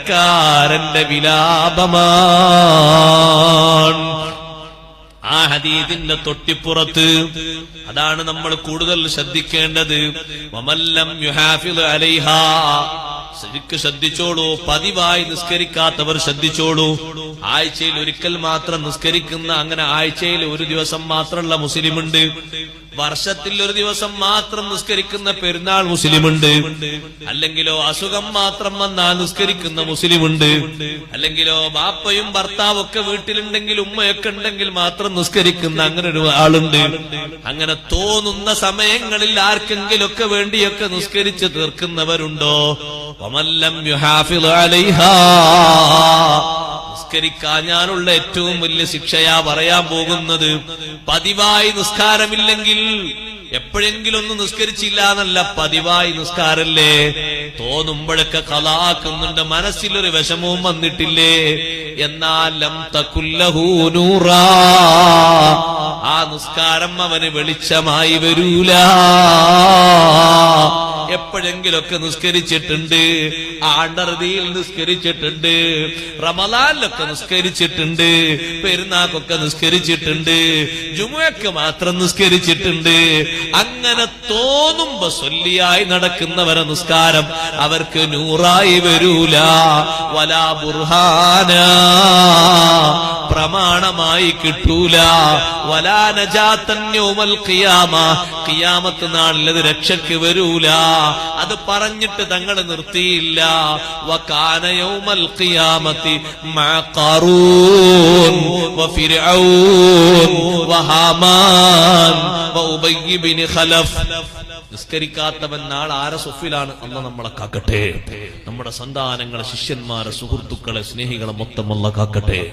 കടക്കാരന്റെ വിലാപമാണ്. ആ ഹദീദിന്റെ തൊട്ടിപ്പുറത്ത് അതാണ് നമ്മൾ കൂടുതൽ ശ്രദ്ധിക്കേണ്ടത്. വമല്ലം യുഹാഫിദ് അലൈഹാ ശരിക്ക് ശ്രദ്ധിച്ചോളൂ പതിവായി നിസ്കരിക്കാത്തവർ ശ്രദ്ധിച്ചോളൂ. ആഴ്ചയിൽ ഒരിക്കൽ മാത്രം നിസ്കരിക്കുന്ന അങ്ങനെ ആഴ്ചയിൽ ഒരു ദിവസം മാത്രമുള്ള മുസ്ലിമുണ്ട്. വർഷത്തിൽ ഒരു ദിവസം മാത്രം നിസ്കരിക്കുന്ന പെരുന്നാൾ മുസ്ലിമുണ്ട്. അല്ലെങ്കിലോ അസുഖം മാത്രം വന്നാൽ നിസ്കരിക്കുന്ന മുസ്ലിമുണ്ട്. അല്ലെങ്കിലോ ബാപ്പയും ഭർത്താവും ഒക്കെ വീട്ടിലുണ്ടെങ്കിൽ ഉമ്മയൊക്കെ ഉണ്ടെങ്കിൽ മാത്രം നിസ്കരിക്കുന്ന അങ്ങനെ ഒരു ആളുണ്ട്. അങ്ങനെ തോന്നുന്ന സമയങ്ങളിൽ ആർക്കെങ്കിലൊക്കെ വേണ്ടിയൊക്കെ നിസ്കരിച്ച് തീർക്കുന്നവരുണ്ടോ? നിസ്കരിക്കാഞ്ഞാലുള്ള ഏറ്റവും വലിയ ശിക്ഷയാ പറയാൻ പോകുന്നത്. പതിവായി നിസ്കാരമില്ലെങ്കിൽ എപ്പോഴെങ്കിലും ഒന്ന് നിസ്കരിച്ചില്ല എന്നല്ല പതിവായി നിസ്കാരല്ലേ? തോന്നുമ്പോഴൊക്കെ കലാക്കുന്നുണ്ട് മനസ്സിലൊരു വിഷമവും വന്നിട്ടില്ലേ? എന്നാലം തക്കുല്ലഹൂനൂറാ ആ നിസ്കാരം അവന് വെളിച്ചമായി വരൂല. എപ്പോഴെങ്കിലൊക്കെ നിസ്കരിച്ചിട്ടുണ്ട്. ആണ്ടറുതിയിൽ നിസ്കരിച്ചിട്ടുണ്ട്. റമലാലിലൊക്കെ നിസ്കരിച്ചിട്ടുണ്ട്. പെരുന്നാക്കൊക്കെ നിസ്കരിച്ചിട്ടുണ്ട്. ജുമുയൊക്കെ മാത്രം നിസ്കരിച്ചിട്ടുണ്ട്. അങ്ങനെ തോന്നുമ്പോ സൊല്ലിയായി നടക്കുന്നവരെ നിസ്കാരം അവർക്ക് നൂറായി വരൂല. വലാ ബുർഹാന. പ്രമാണമായി കിട്ടൂല. വലാ കിയാമ ഖിയാമ. ഖിയാമത്ത് നാളിൽ അത് രക്ഷയ്ക്ക് വരൂല. അത് പറഞ്ഞിട്ട് തങ്ങൾ നിർത്തിയില്ല. വകാന യൗമൽ ഖിയാമത്തി മഅ വഫിർഔൻ വഹാമാൻ ഖലഫ്. നിസ്കരിക്കാത്തവൻ നാളെ ആര സൊഫിലാണ് അല്ല നമ്മളെ കാക്കട്ടെ. നമ്മുടെ സന്താനങ്ങളെ ശിഷ്യന്മാരെ സുഹൃത്തുക്കളെ സ്നേഹികളെ മൊത്തം അല്ല കാക്കട്ടെ.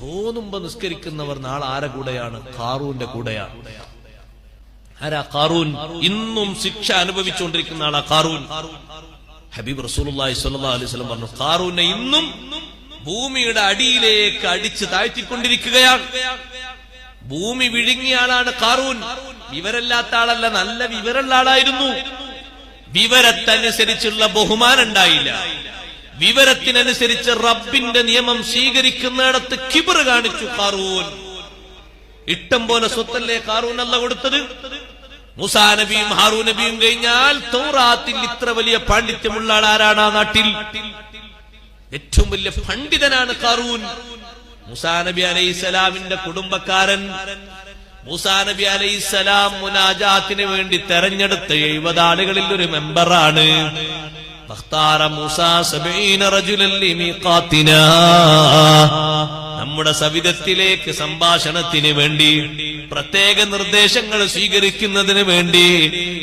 തോന്നുമ്പോ നിസ്കരിക്കുന്നവർ നാളെ ആരെ കൂടെയാണ്? കാറൂന്റെ കൂടെയാണ്. ആരാ? കാറൂൻ ഇന്നും ശിക്ഷ അനുഭവിച്ചുകൊണ്ടിരിക്കുന്ന ആളാ കാറൂൻ ഹബീബ് റസൂലി വസല്ലം പറഞ്ഞു കാറൂനെ ഇന്നും ഭൂമിയുടെ അടിയിലേക്ക് അടിച്ച് താഴ്ത്തിക്കൊണ്ടിരിക്കുകയാണ്. ഭൂമി വിഴുങ്ങിയ ആളാണ് കാറൂൻ വിവരല്ലാത്ത ആളല്ല നല്ല വിവരമുള്ള ആളായിരുന്നു. വിവരത്തനുസരിച്ചുള്ള ബഹുമാനം ഉണ്ടായില്ല. വിവരത്തിനനുസരിച്ച് റബ്ബിന്റെ നിയമം സ്വീകരിക്കുന്നിടത്ത് കിബർ കാണിച്ചു കാറൂൻ ഇഷ്ടം പോലെ സ്വത്തല്ലേ കാറൂൻ അല്ല കൊടുത്തത്? മുസാ നബിയും ഹാറൂ നബിയും കഴിഞ്ഞാൽ തോറാത്തിൽ ഇത്ര വലിയ പാണ്ഡിത്യമുള്ള ആൾ ആരാണ് ആ നാട്ടിൽ? ഏറ്റവും വലിയ പണ്ഡിതനാണ് കാറൂൻ മുസാ നബി അലൈഹിസ്സലാമിന്റെ കുടുംബക്കാരൻ. മൂസാ നബി അലൈഹിസ്സലാം മുനാജാത്തിന് വേണ്ടി തെരഞ്ഞെടുത്ത എഴുപത് ആളുകളിൽ ഒരു മെമ്പറാണ്. നമ്മുടെ സവിധത്തിലേക്ക് സംഭാഷണത്തിന് വേണ്ടി പ്രത്യേക നിർദ്ദേശങ്ങൾ സ്വീകരിക്കുന്നതിന് വേണ്ടി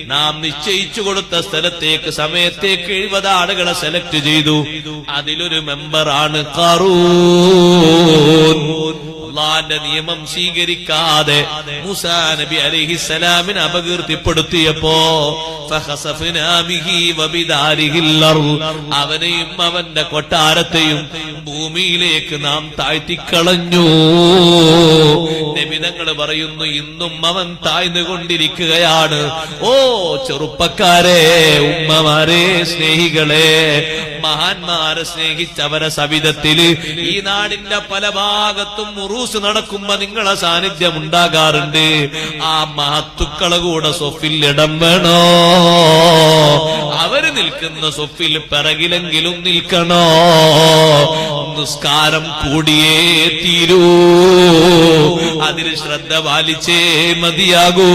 നാം നിശ്ചയിച്ചു കൊടുത്ത സ്ഥലത്തേക്ക് സമയത്തേക്ക് എഴുപത് ആളുകളെ സെലക്ട് ചെയ്തു. അതിലൊരു മെമ്പറാണ് കറൂ അള്ളാന്റെ നിയമം സ്വീകരിക്കാതെ മുസാ നബി അലിഹിസലാമിനെ അപകീർത്തിപ്പെടുത്തിയപ്പോ. അവനെയും അവന്റെ കൊട്ടാരത്തെയും ഭൂമിയിലേക്ക് നാം താഴ്ത്തിക്കളഞ്ഞു നബിതങ്ങൾ പറയുന്നു ഇന്നും അവൻ താഴ്ന്നുകൊണ്ടിരിക്കുകയാണ് ഓ ചെറുപ്പക്കാരെ ഉമ്മമാരെ സ്നേഹികളെ മഹാന്മാരെ സ്നേഹിച്ചവരെ സവിധത്തിൽ ഈ നാടിന്റെ പല ഭാഗത്തും മുറൂസ് നടക്കുമ്പോ നിങ്ങളെ സാന്നിധ്യം ഉണ്ടാകാറുണ്ട്. ആ മഹത്തുക്കളെ കൂടെ സൊഫിൽ ഇടം വേണോ? അവർ നിൽക്കുന്ന സൊഫിൽ പിറകിലെങ്കിലും നിൽക്കണോ? നിസ്കാരം കൂടിയേ തീരൂ. അതിൽ ശ്രദ്ധ പാലിച്ചേ മതിയാകൂ.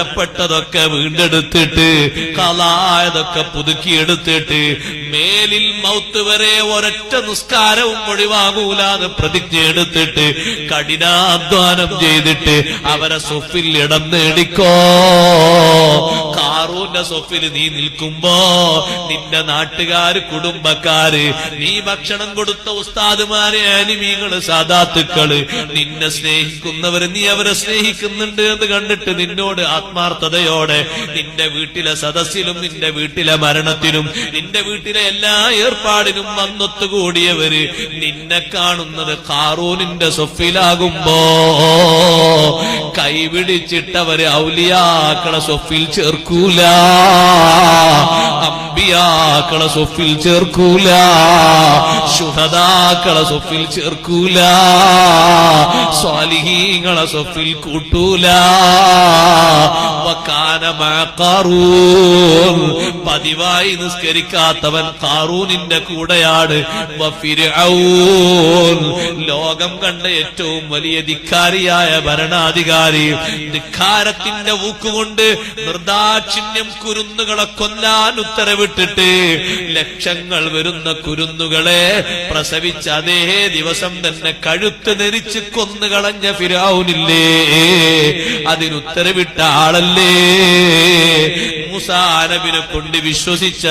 നഷ്ടപ്പെട്ടതൊക്കെ വീണ്ടെടുത്തിട്ട് കലായതൊക്കെ പുതുക്കിയെടുത്തിട്ട് മേലിൽ മൗത്ത് വരെ ഒരൊറ്റ നിസ്കാരവും ഒഴിവാകൂലാതെ പ്രതിജ്ഞ എടുത്തിട്ട് കഠിനാധ്വാനം ചെയ്തിട്ട് അവരെ സൊഫിൽ ഇടം നേടിക്കോ. കാറൂന്റെ സൊഫിൽ നീ നിൽക്കുമ്പോ നിന്റെ നാട്ടുകാര് കുടുംബക്കാര് നീ ഭക്ഷണം കൊടുത്ത ഉസ്താദുമാരെ അനിമീകൾ സാദാത്തുക്കൾ നിന്നെ സ്നേഹിക്കുന്നവര് നീ അവരെ സ്നേഹിക്കുന്നുണ്ട് എന്ന് കണ്ടിട്ട് നിന്നോട് ആത്മാർത്ഥതയോടെ നിന്റെ വീട്ടിലെ സദസ്സിലും നിന്റെ വീട്ടിലെ മരണത്തിനും നിന്റെ വീട്ടിലെ എല്ലാ ഏർപ്പാടിനും വന്നൊത്തുകൂടിയവര് നിന്നെ കാണുന്നത് കാറൂനിന്റെ സൊഫിലാകുമ്പോ കൈവിടിച്ചിട്ടവര് ഔലിയാക്കളെ സൊഫിൽ ചേർക്കൂല. അമ്പിയാക്കളെ സൊഫിൽ ചേർക്കൂല. ശുഹദാക്കളെ സൊഫിൽ ചേർക്കൂല. സ്വാലിഹീങ്ങളെ സൊഫിൽ കൂട്ടൂല. പതിവായി നിസ്കരിക്കാത്തവൻ കാറൂനിന്റെ കൂടെയാണ്. ലോകം കണ്ട ഏറ്റവും വലിയ ധിക്കാരിയായ ഭരണാധികാരി ധിക്കാരത്തിന്റെ ഊക്കുകൊണ്ട് നിർദാക്ഷിണ്യം കുരുന്നുകളെ കൊല്ലാൻ ഉത്തരവിട്ടിട്ട് ലക്ഷങ്ങൾ വരുന്ന കുരുന്നുകളെ പ്രസവിച്ച അതേ ദിവസം തന്നെ കഴുത്ത് നെരിച്ച് കൊന്നുകളഞ്ഞ ഫിരാവുനില്ലേ? അതിനുത്തരവിട്ട ആളല്ലേ? മൂസാനബിനെ കൊണ്ട് വിശ്വസിച്ച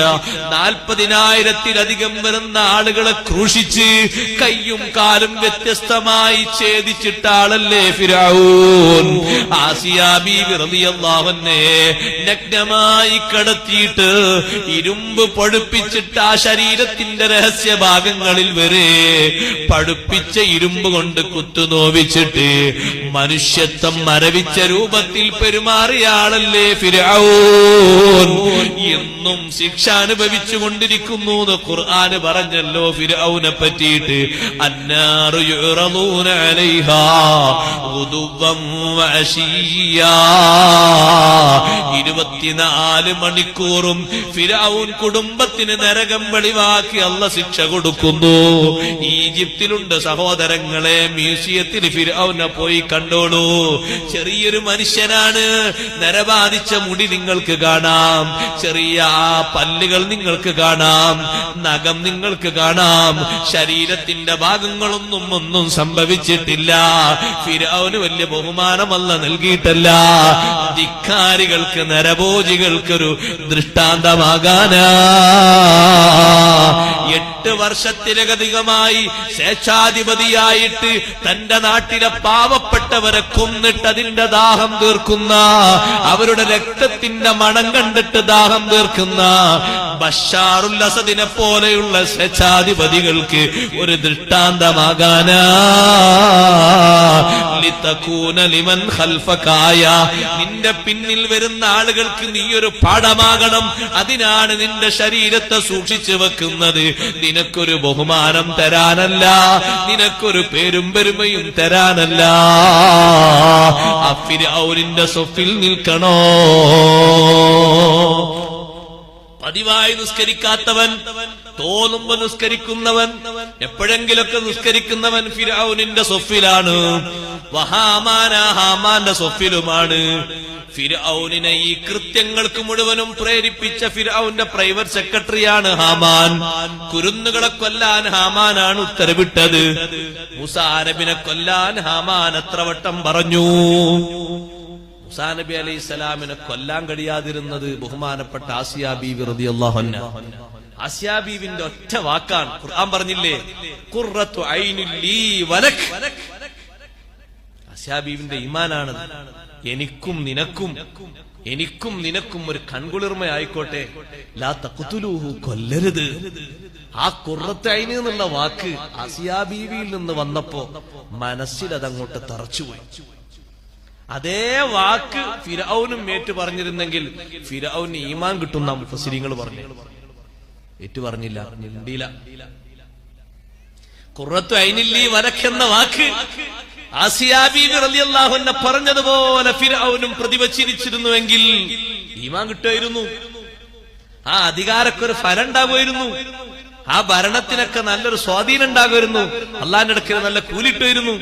നാൽപ്പതിനായിരത്തിലധികം വരുന്ന ആളുകളെ ക്രൂശിച്ച് കയ്യും കാലും വ്യത്യസ്തമായി ഛേദിച്ചിട്ട ആളല്ലേ ഫിരാവൂൻ? ആസിയാബി വിറതിയല്ലാവന്നെ നഗ്നമായി കടത്തിയിട്ട് ഇരുമ്പ് പഴുപ്പിച്ചിട്ട് ആ ശരീരത്തിന്റെ രഹസ്യ ഭാഗങ്ങളിൽ വരെ പഴുപ്പിച്ച ഇരുമ്പ് കൊണ്ട് കുത്തുനോവിച്ചിട്ട് മനുഷ്യത്വം മരവിച്ച രൂപത്തിൽ പെരുമാറിയ ആളല്ലേ എന്നും ശിക്ഷ അനുഭവിച്ചു കൊണ്ടിരിക്കുന്നു എന്ന് പറഞ്ഞല്ലോ ഫിരൗനെ പറ്റിയിട്ട്. അന്നാറു യുറദൂന ഇരുപത്തിനാല് മണിക്കൂറും ഫിരാവൂൻ കുടുംബത്തിന് നരകം വെളിവാക്കി അല്ല ശിക്ഷ കൊടുക്കുന്നു. ഈജിപ്തിലുണ്ട് സഹോദരങ്ങളെ മ്യൂസിയത്തിൽ ഫിരാവുനെ പോയി കണ്ടോളൂ. ചെറിയൊരു മനുഷ്യനാണ് നരബാധിച്ച മുടി നിങ്ങൾക്ക് കാണാം. ചെറിയ പല്ലുകൾ നിങ്ങൾക്ക് കാണാം. നഖം നിങ്ങൾക്ക് കാണാം. ശരീരത്തിന്റെ ഭാഗങ്ങളൊന്നും ഒന്നും സംഭവിച്ചിട്ടില്ല. ഫിരാവിന് വലിയ ബഹുമാനമല്ല നൽകിയിട്ടല്ല. ധിക്കാരികൾക്ക് നരഭോജികൾക്കൊരു ദൃഷ്ടാന്തമാകാനാ. എട്ട് വർഷത്തിലധികമായി സ്വേച്ഛാധിപതിയായിട്ട് തന്റെ നാട്ടിലെ പാവപ്പെട്ടവരെ കൊന്നിട്ട് അതിന്റെ ദാഹം തീർക്കുന്ന അവരുടെ രക്തത്തിന്റെ മണം കണ്ടിട്ട് ദാഹം തീർക്കുന്ന ബഷാറുൽ പോലെയുള്ള സ്വേച്ഛാധിപതികൾക്ക് ഒരു ദൃഷ്ടാന്തമാകാനാ. ഖൽഫകായ നിന്റെ പിന്നിൽ വരുന്ന ആളുകൾക്ക് നീ ഒരു പാഠമാകണം. അതിനാണ് നിന്റെ ശരീരത്തെ സൂക്ഷിച്ചു വെക്കുന്നത്. നിനക്കൊരു ബഹുമാനം തരാനല്ല. നിനക്കൊരു പേരും പെരുമയും തരാനല്ല. അഫിരൗരിന്റെ സ്വഫിൽ നിൽക്കണോ? പതിവായി നിസ്കരിക്കാത്തവൻ തോന്നുമ്പോ നിസ്കരിക്കുന്നവൻ എപ്പോഴെങ്കിലൊക്കെ നിസ്കരിക്കുന്നവൻ ഫിരാവുനിന്റെ സൊഫിലാണ് വഹാമാന ഹാമാന്റെ സൊഫിലുമാണ് ഫിരൗനിനെ ഈ കൃത്യങ്ങൾക്ക് മുഴുവനും പ്രേരിപ്പിച്ച ഫിരൗന്റെ പ്രൈവറ്റ് സെക്രട്ടറിയാണ് ഹാമാൻ. കുരുന്നുകളെ കൊല്ലാൻ ഹാമാനാണ് ഉത്തരവിട്ടത്. മുസാനബിനെ കൊല്ലാൻ ഹാമാൻ എത്ര വട്ടം പറഞ്ഞു? മുസാനബി അലൈഹി സ്വലാമിനെ കൊല്ലാൻ കഴിയാതിരുന്നത് ബഹുമാനപ്പെട്ട ആസിയ ബീവി ആസിയ ബീവിന്റെ ഒറ്റ വാക്കാണ്. ഖുർആൻ പറഞ്ഞില്ലേ? ഖുർറത്തു ഐനുൽ ലീ വലക്. ആസിയ ബീവിന്റെ ഈമാനാണ്. എനിക്കും നിനക്കും എനിക്കും നിനക്കും ഒരു കൺകുളിർമ ആയിക്കോട്ടെ ലാ തഖ്തുലൂഹു കൊല്ലരുത്. ആ കുറത്ത് ഐന് എന്നുള്ള വാക്ക് ആസിയ ബീവിയിൽ നിന്ന് വന്നപ്പോ മനസ്സിൽ അതങ്ങോട്ട് തറച്ചുപോയി. അതേ വാക്ക് ഫിരൌനും ഏറ്റു പറഞ്ഞിരുന്നെങ്കിൽ ഫിരൌന് ഈമാൻ കിട്ടുന്ന മുഫസിരിങ്ങൾ പറഞ്ഞു. ഏറ്റു പറഞ്ഞില്ല മിണ്ടിയില്ല. കുറത്തു അയിനില്ലി വരക്കെന്ന വാക്ക് പറഞ്ഞതുപോലെ ഫിരൌനും പ്രതിവച്ചിരിച്ചിരുന്നുവെങ്കിൽ ഈമാൻ കിട്ടുമായിരുന്നു. ആ അധികാരಕ್ಕೆ ഒരു ഫലം ഉണ്ടാകുമായിരുന്നു. ആ ഭരണത്തിനൊക്കെ നല്ലൊരു സ്വാധീനം ഉണ്ടാകുമായിരുന്നു. അള്ളാന്റെ അടുക്കൽ നല്ല കൂലിട്ടുമായിരുന്നു.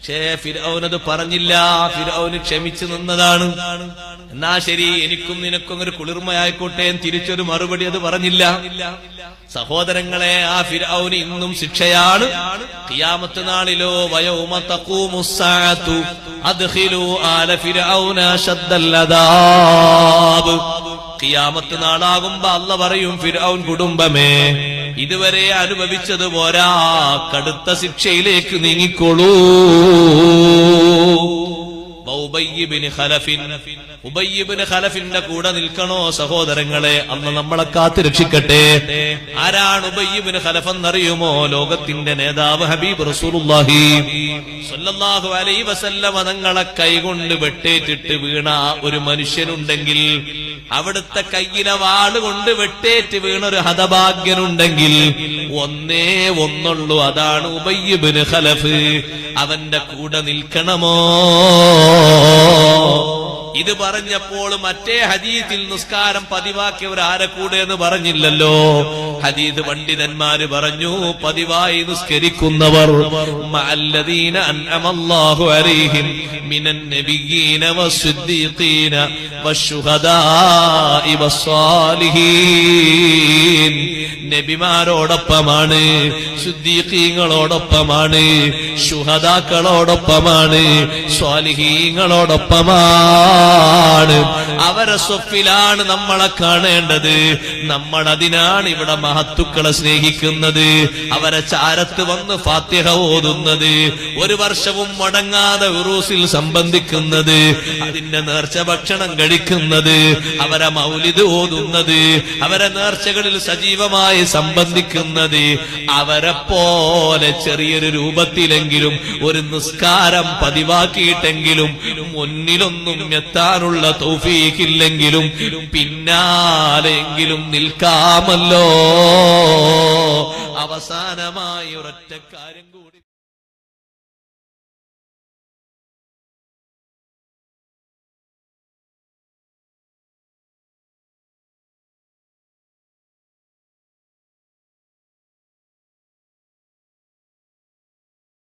പക്ഷേ ഫിരൗനത് പറഞ്ഞില്ല. ഫിരൗന് ക്ഷമിച്ചു നിന്നതാണ്. എന്നാ ശരി എനിക്കും നിനക്കും ഒരു കുളിർമയായിക്കോട്ടെ തിരിച്ചൊരു മറുപടി അത് പറഞ്ഞില്ല. സഹോദരങ്ങളെ ആ ഫിരൗന് ഇന്നും ശിക്ഷയാണ്. കിയാമത്ത് നാളിലോ വയൗമ ഖിയാമത്ത് നാളാകുമ്പോ അല്ല പറയും ഫിരൗൻ കുടുംബമേ. ഇതുവരെ അനുഭവിച്ചത് പോരാ. കടുത്ത ശിക്ഷയിലേക്ക് നീങ്ങിക്കോളൂ. ഖലഫിന്റെ കൂടെ നിൽക്കണോ സഹോദരങ്ങളെ? അന്ന് നമ്മളെ കാത്തുരക്ഷിക്കട്ടെ ആരാണ് ഉബയ്യബിന് ഖലഫ് എന്നറിയുമോ ലോകത്തിന്റെ നേതാവ് ഹബീബ് റസൂലുള്ളാഹി? സ്വല്ലല്ലാഹു അലൈഹി വസല്ലമ തങ്ങളെ കൈകൊണ്ട് വെട്ടേറ്റിട്ട് വീണ ഒരു മനുഷ്യനുണ്ടെങ്കിൽ അവിടുത്തെ കയ്യിലെ വാൾ കൊണ്ട് വെട്ടേറ്റ് വീണൊരു ഹതഭാഗ്യനുണ്ടെങ്കിൽ ഒന്നേ ഒന്നുള്ളൂ. അതാണ് ഉബയ്യബിന് ഖലഫ്. അവന്റെ കൂടെ നിൽക്കണമോ? ഇത് പറഞ്ഞപ്പോൾ മറ്റേ ഹദീത്തിൽ നിസ്കാരം പതിവാക്കിയവർ ആരെ കൂടെ എന്ന് പറഞ്ഞില്ലല്ലോ. ഹദീദ് പണ്ഡിതന്മാര് പറഞ്ഞു പതിവായി നിസ്കരിക്കുന്നവർ നബിമാരോടൊപ്പമാണ് ശുദ്ധീഖീങ്ങളോടൊപ്പമാണ് ശുഹദാക്കളോടൊപ്പമാണ് സ്വാലിഹീങ്ങളോടൊപ്പമാണ് അവരെ സ്വപ്പിലാണ് നമ്മളെ കാണേണ്ടത്. നമ്മൾ അതിനാണ് ഇവിടെ മഹത്തുക്കളെ സ്നേഹിക്കുന്നത്. അവരെ ചാരത്ത് വന്ന് ഫാത്തിഹ ഓതുന്നത്. ഒരു വർഷവും മുടങ്ങാതെ ഉറൂസിൽ സംബന്ധിക്കുന്നത്. അതിന്റെ നേർച്ച ഭക്ഷണം കഴിക്കുന്നത്. അവരെ മൗലിത് ഓതുന്നത്. അവരെ നേർച്ചകളിൽ സജീവമായി സംബന്ധിക്കുന്നത്. അവരെ പോലെ ചെറിയൊരു രൂപത്തിലെങ്കിലും ഒരു നിസ്കാരം പതിവാക്കിയിട്ടെങ്കിലും മുന്നിലൊന്നും എത്താനുള്ള തൗഫീഖില്ലെങ്കിലും പിന്നാലെങ്കിലും നിൽക്കാമല്ലോ. അവസാനമായി ഒരൊറ്റ കാര്യം കൂടി